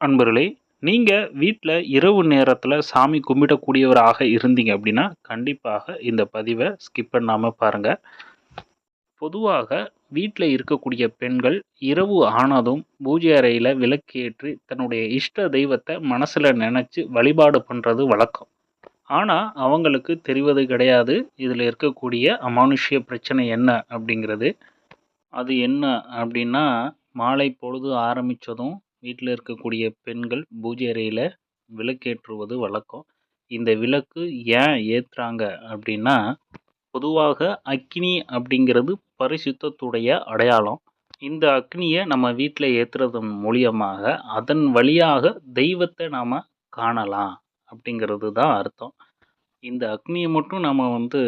அன்பர்களே நீங்கள் வீட்டில் இரவு நேரத்தில் சாமி கும்பிடக்கூடியவராக இருந்தீங்க அப்படின்னா கண்டிப்பாக இந்த பதிவை ஸ்கிப் பண்ணாமல் பாருங்கள் பொதுவாக வீட்டில் இருக்கக்கூடிய பெண்கள் இரவு ஆனதும் பூஜை அறையில் விளக்கேற்றி தன்னுடைய இஷ்ட தெய்வத்தை மனசில் நினச்சி வழிபாடு பண்ணுறது வழக்கம். ஆனால் அவங்களுக்கு தெரிவது கிடையாது இதில் இருக்கக்கூடிய அமானுஷ்ய பிரச்சனை என்ன அப்படிங்கிறது. அது என்ன அப்படின்னா மாலை பொழுது ஆரம்பித்ததும் வீட்டில் இருக்கக்கூடிய பெண்கள் பூஜை அறையில் விளக்கேற்றுவது வழக்கம். இந்த விளக்கு ஏன் ஏற்றுறாங்க அப்படின்னா பொதுவாக அக்னி அப்படிங்கிறது பரிசுத்தத்துடைய அடையாளம். இந்த அக்னியை நம்ம வீட்டில் ஏற்றுறதன் மூலியமாக அதன் வழியாக தெய்வத்தை நாம் காணலாம் அப்படிங்கிறது தான் அர்த்தம். இந்த அக்னியை மட்டும் நம்ம வந்து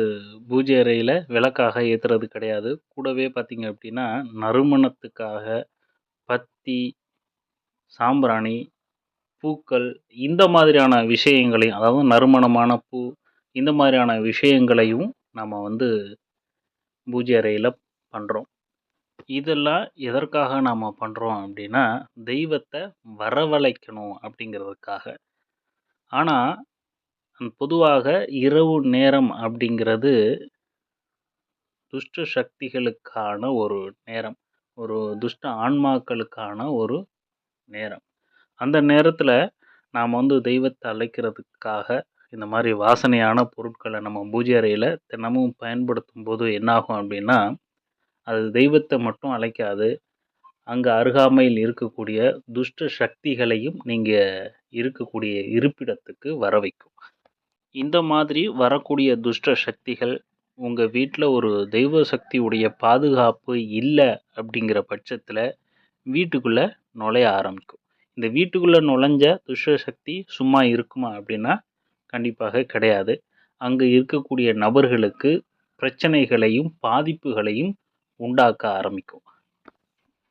பூஜை அறையில் விளக்காக ஏற்றுறது கிடையாது. கூடவே பார்த்திங்க அப்படின்னா நறுமணத்துக்காக பத்தி சாம்பிராணி பூக்கள் இந்த மாதிரியான விஷயங்களையும் அதாவது நறுமணமான பூ இந்த மாதிரியான விஷயங்களையும் நம்ம வந்து பூஜை அறையில் பண்ணுறோம் இதெல்லாம் எதற்காக நாம் பண்ணுறோம் அப்படின்னா தெய்வத்தை வரவழைக்கணும் அப்படிங்கிறதுக்காக. ஆனால் பொதுவாக இரவு நேரம் அப்படிங்கிறது துஷ்ட சக்திகளுக்கான ஒரு நேரம். ஒரு துஷ்ட ஆன்மாக்களுக்கான ஒரு நேரம். அந்த நேரத்தில் நாம் வந்து தெய்வத்தை அழைக்கிறதுக்காக இந்த மாதிரி வாசனையான பொருட்களை நம்ம பூஜை அறையில் தினமும் பயன்படுத்தும் போது என்னாகும் அப்படின்னா அது தெய்வத்தை மட்டும் அழைக்காது அங்கே அருகாமையில் இருக்கக்கூடிய துஷ்ட சக்திகளையும் நீங்கள் இருக்கக்கூடிய இருப்பிடத்துக்கு வர வைக்கும். இந்த மாதிரி வரக்கூடிய துஷ்ட சக்திகள் உங்கள் வீட்டில் ஒரு தெய்வ சக்தியுடைய பாதுகாப்பு இல்லை அப்படிங்கிற பட்சத்தில் வீட்டுக்குள்ளே நுழைய ஆரம்பிக்கும். இந்த வீட்டுக்குள்ளே நுழைஞ்ச துஷ்ட சக்தி சும்மா இருக்குமா அப்படின்னா கண்டிப்பாக கிடையாது. அங்கே இருக்கக்கூடிய நபர்களுக்கு பிரச்சனைகளையும் பாதிப்புகளையும் உண்டாக்க ஆரம்பிக்கும்.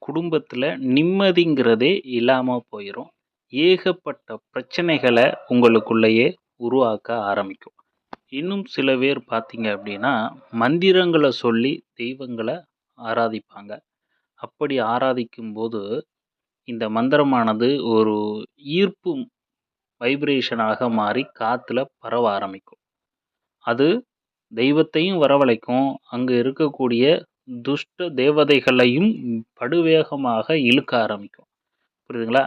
குடும்பத்தில் நிம்மதிங்கிறதே இல்லாமல் போயிடும் ஏகப்பட்ட பிரச்சனைகளை உங்களுக்குள்ளேயே உருவாக்க ஆரம்பிக்கும். இன்னும் சில பேர் பார்த்தீங்க அப்படின்னா மந்திரங்களை சொல்லி தெய்வங்களை ஆராதிப்பாங்க. அப்படி ஆராதிக்கும் போது இந்த மந்திரமானது ஒரு ஈர்ப்பு வைப்ரேஷனாக மாறி காற்றுல பரவ ஆரம்பிக்கும். அது தெய்வத்தையும் வரவழைக்கும். அங்கே இருக்கக்கூடிய துஷ்ட தேவதைகளையும் படுவேகமாக இழுக்க ஆரம்பிக்கும். புரியுதுங்களா?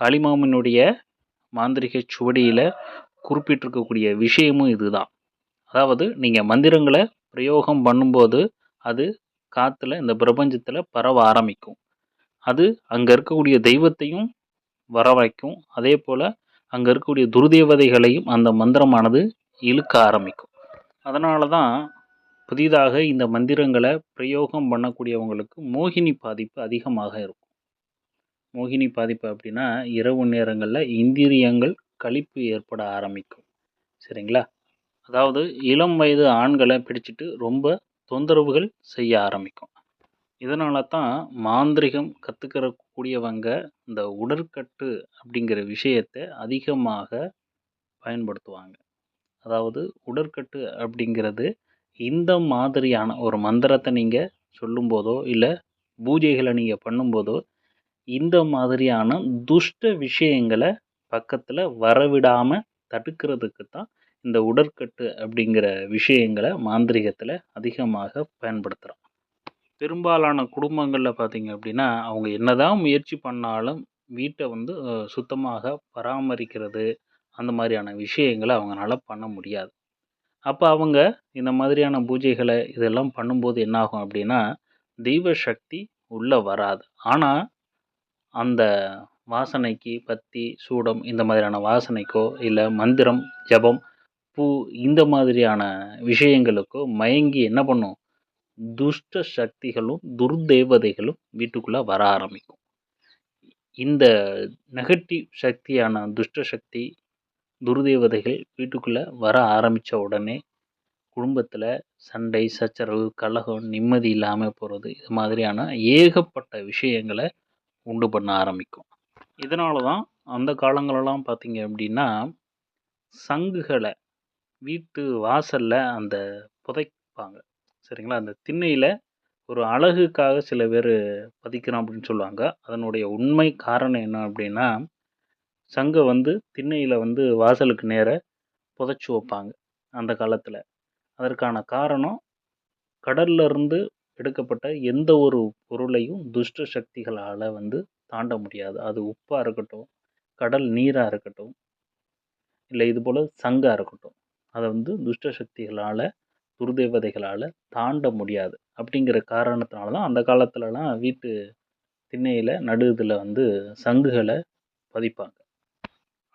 காளிமாமனுடைய மாந்திரிக சுவடியில் குறிப்பிட்டிருக்கக்கூடிய விஷயமும் இதுதான். அதாவது நீங்கள் மந்திரங்களை பிரயோகம் பண்ணும்போது அது காற்றுல இந்த பிரபஞ்சத்தில் பரவ ஆரம்பிக்கும். அது அங்கே இருக்கக்கூடிய தெய்வத்தையும் வரவழைக்கும். அதே போல் அங்கே இருக்கக்கூடிய துர்தேவதைகளையும் அந்த மந்திரமானது இழுக்க ஆரம்பிக்கும். அதனால தான் புதிதாக இந்த மந்திரங்களை பிரயோகம் பண்ணக்கூடியவங்களுக்கு மோகினி பாதிப்பு அதிகமாக இருக்கும். மோகினி பாதிப்பு அப்படின்னா இரவு நேரங்களில் இந்திரியங்கள் கழிப்பு ஏற்பட ஆரம்பிக்கும். சரிங்களா? அதாவது இளம் வயது ஆண்களை பிடிச்சிட்டு ரொம்ப தொந்தரவுகள் செய்ய ஆரம்பிக்கும். இதனால தான் மாந்திரிகம் கற்றுக்கிறக்கூடியவங்க இந்த உடற்கட்டு அப்படிங்கிற விஷயத்தை அதிகமாக பயன்படுத்துவாங்க. அதாவது உடற்கட்டு அப்படிங்கிறது இந்த மாதிரியான ஒரு மந்திரத்தை நீங்கள் சொல்லும்போதோ இல்லை பூஜைகளை நீங்கள் பண்ணும்போதோ இந்த மாதிரியான துஷ்ட விஷயங்களை பக்கத்தில் வரவிடாமல் தடுக்கிறதுக்கு தான் இந்த உடற்கட்டு அப்படிங்கிற விஷயங்களை மாந்திரிகத்தில் அதிகமாக பயன்படுத்துகிறோம் பெரும்பாலான குடும்பங்களில் பார்த்திங்க அப்படின்னா அவங்க என்னதான் முயற்சி பண்ணாலும் வீட்டை வந்து சுத்தமாக பராமரிக்கிறது அந்த மாதிரியான விஷயங்களை அவங்களால பண்ண முடியாது. அப்போ அவங்க இந்த மாதிரியான பூஜைகளை இதெல்லாம் பண்ணும்போது என்னாகும் அப்படின்னா தெய்வ சக்தி உள்ளே வராது. ஆனால் அந்த வாசனைக்கு பத்தி சூடம் இந்த மாதிரியான வாசனைக்கோ இல்லை மந்திரம் ஜபம் பூ இந்த மாதிரியான விஷயங்களுக்கோ மயங்கி என்ன பண்ணும்? துஷ்ட சக்திகளும் துர்தேவதைகளும் வீட்டுக்குள்ளே வர ஆரம்பிக்கும். இந்த நெகட்டிவ் சக்தியான துஷ்ட சக்தி துர்தேவதைகள் வீட்டுக்குள்ளே வர ஆரம்பித்த உடனே குடும்பத்தில் சண்டை சச்சரவு கலகம் நிம்மதி இல்லாமல் போகிறது இது மாதிரியான ஏகப்பட்ட விஷயங்களை உண்டு பண்ண ஆரம்பிக்கும். இதனால தான் அந்த காலங்களெல்லாம் பார்த்திங்க அப்படின்னா சங்குகளை வீட்டு வாசலில் அந்த புதைப்பாங்க. சரிங்களா? அந்த திண்ணையில் ஒரு அழகுக்காக சில பேர் பதிக்கிறோம் அப்படின்னு சொல்லுவாங்க. அதனுடைய உண்மை காரணம் என்ன அப்படின்னா சங்கை வந்து திண்ணையில் வந்து வாசலுக்கு நேர புதைச்சி வைப்பாங்க அந்த காலத்தில். அதற்கான காரணம் கடல்லிருந்து எடுக்கப்பட்ட எந்த ஒரு பொருளையும் துஷ்ட சக்திகளால் வந்து தாண்ட முடியாது. அது உப்பாக இருக்கட்டும் கடல் நீராக இருக்கட்டும் இல்லை இது போல் சங்காக இருக்கட்டும். அதை வந்து துஷ்ட சக்திகளால் துர்தேவதைகளால் தாண்ட முடியாது. அப்படிங்கிற காரணத்தினால தான் அந்த காலத்துலலாம் வீட்டு திண்ணையில் நடு இதில் வந்து சங்குகளை பதிப்பாங்க.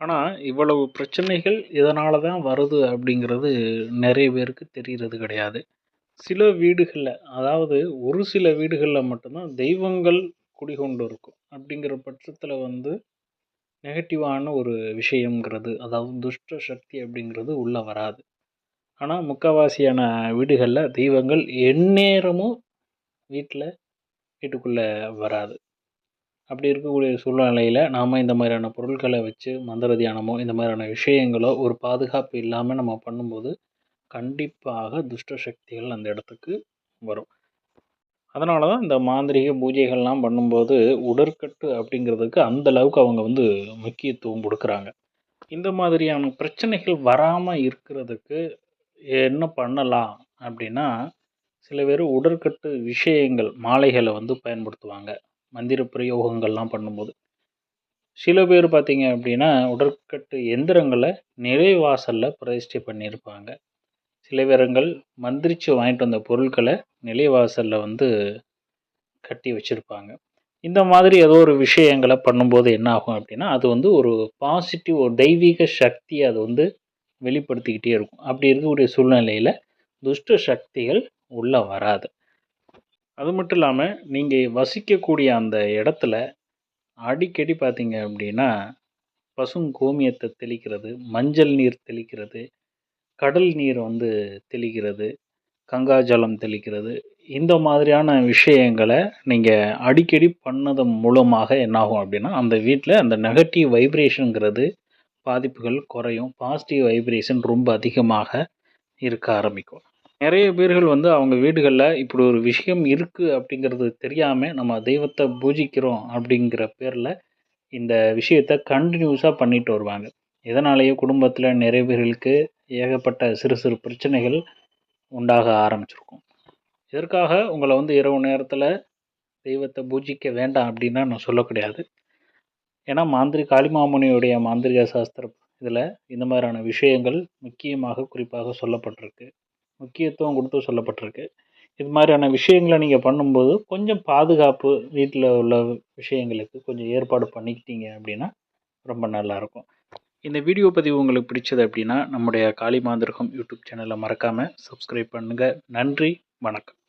ஆனால் இவ்வளவு பிரச்சனைகள் இதனால தான் வருது அப்படிங்கிறது நிறைய பேருக்கு தெரிகிறது கிடையாது. சில வீடுகளில் அதாவது ஒரு சில வீடுகளில் மட்டும்தான் தெய்வங்கள் குடிகொண்டு இருக்கும் அப்படிங்கிற பட்சத்தில் வந்து நெகட்டிவான ஒரு விஷயங்கிறது அதாவது துஷ்ட சக்தி அப்படிங்கிறது உள்ளே வராது. ஆனால் முக்கால்வாசியான வீடுகளில் தெய்வங்கள் எந்நேரமும் வீட்டில் வீட்டுக்குள்ளே வராது. அப்படி இருக்கக்கூடிய சூழ்நிலையில் நாம் இந்த மாதிரியான பொருட்களை வச்சு மந்திர தியானமோ இந்த மாதிரியான விஷயங்களோ ஒரு பாதுகாப்பு இல்லாமல் நம்ம பண்ணும்போது கண்டிப்பாக துஷ்ட சக்திகள் அந்த இடத்துக்கு வரும். அதனால தான் இந்த மாந்திரீக பூஜைகள்லாம் பண்ணும்போது உடற்கட்டு அப்படிங்கிறதுக்கு அந்த அளவுக்கு அவங்க வந்து முக்கியத்துவம் கொடுக்குறாங்க. இந்த மாதிரியான பிரச்சனைகள் வராமல் இருக்கிறதுக்கு என்ன பண்ணலாம் அப்படின்னா சில பேர் உடற்கட்டு விஷயங்கள் மாலைகளை வந்து பயன்படுத்துவாங்க. மந்திர பிரயோகங்கள்லாம் பண்ணும்போது. சில பேர் பார்த்திங்க அப்படின்னா உடற்கட்டு எந்திரங்களை நிலைவாசலில் பிரதிஷ்டை பண்ணியிருப்பாங்க. சில பேருங்கள் மந்திரிச்சு வாங்கிட்டு வந்த பொருட்களை நிலைவாசலில் வந்து கட்டி வச்சுருப்பாங்க. இந்த மாதிரி ஏதோ ஒரு விஷயங்களை பண்ணும்போது என்ன ஆகும் அப்படின்னா அது வந்து ஒரு பாசிட்டிவ் ஒரு தெய்வீக சக்தியை அது வந்து வெளிப்படுத்திக்கிட்டே இருக்கும். அப்படி இருக்கக்கூடிய சூழ்நிலையில் துஷ்ட சக்திகள் உள்ளே வராது. அது மட்டும் இல்லாமல் நீங்கள் வசிக்கக்கூடிய அந்த இடத்துல அடிக்கடி பார்த்தீங்க அப்படின்னா பசும் கோமியத்தை தெளிக்கிறது மஞ்சள் நீர் தெளிக்கிறது கடல் நீர் வந்து தெளிக்கிறது கங்காஜலம் தெளிக்கிறது இந்த மாதிரியான விஷயங்களை நீங்கள் அடிக்கடி பண்ணதன் மூலமாக என்னாகும் அப்படின்னா அந்த வீட்டில் அந்த நெகட்டிவ் வைப்ரேஷனுங்கிறது பாதிப்புகள் குறையும். பாசிட்டிவ் வைப்ரேஷன் ரொம்ப அதிகமாக இருக்க ஆரம்பிக்கும். நிறைய பேர்கள் வந்து அவங்க வீடுகளில் இப்படி ஒரு விஷயம் இருக்குது அப்படிங்கிறது தெரியாமல் நம்ம தெய்வத்தை பூஜிக்கிறோம் அப்படிங்கிற பேரில் இந்த விஷயத்தை கண்டினியூஸாக பண்ணிட்டு வருவாங்க. இதனாலேயே குடும்பத்தில் நிறைய பேர்களுக்கு ஏகப்பட்ட சிறு சிறு பிரச்சனைகள் உண்டாக ஆரம்பிச்சிருக்கும். இதற்காக உங்களை வந்து இரவு நேரத்தில் தெய்வத்தை பூஜிக்க வேண்டாம் அப்படின்னா நான் சொல்ல கிடையாது. ஏன்னா மாந்திரி காளிமாமுனியுடைய மாந்திரிக சாஸ்திரம் இதில் இந்த மாதிரியான விஷயங்கள் முக்கியமாக குறிப்பாக சொல்லப்பட்டிருக்கு. முக்கியத்துவம் கொடுத்து சொல்லப்பட்டிருக்கு. இது மாதிரியான விஷயங்களை நீங்கள் பண்ணும்போது கொஞ்சம் பாதுகாப்பு வீட்டில் உள்ள விஷயங்களுக்கு கொஞ்சம் ஏற்பாடு பண்ணிக்கிட்டீங்க அப்படின்னா ரொம்ப நல்லாயிருக்கும். இந்த வீடியோ பதிவு உங்களுக்கு பிடிச்சது அப்படின்னா நம்முடைய காளி மாந்திரகம் யூடியூப் சேனலை மறக்காமல் சப்ஸ்கிரைப் பண்ணுங்கள் நன்றி வணக்கம்.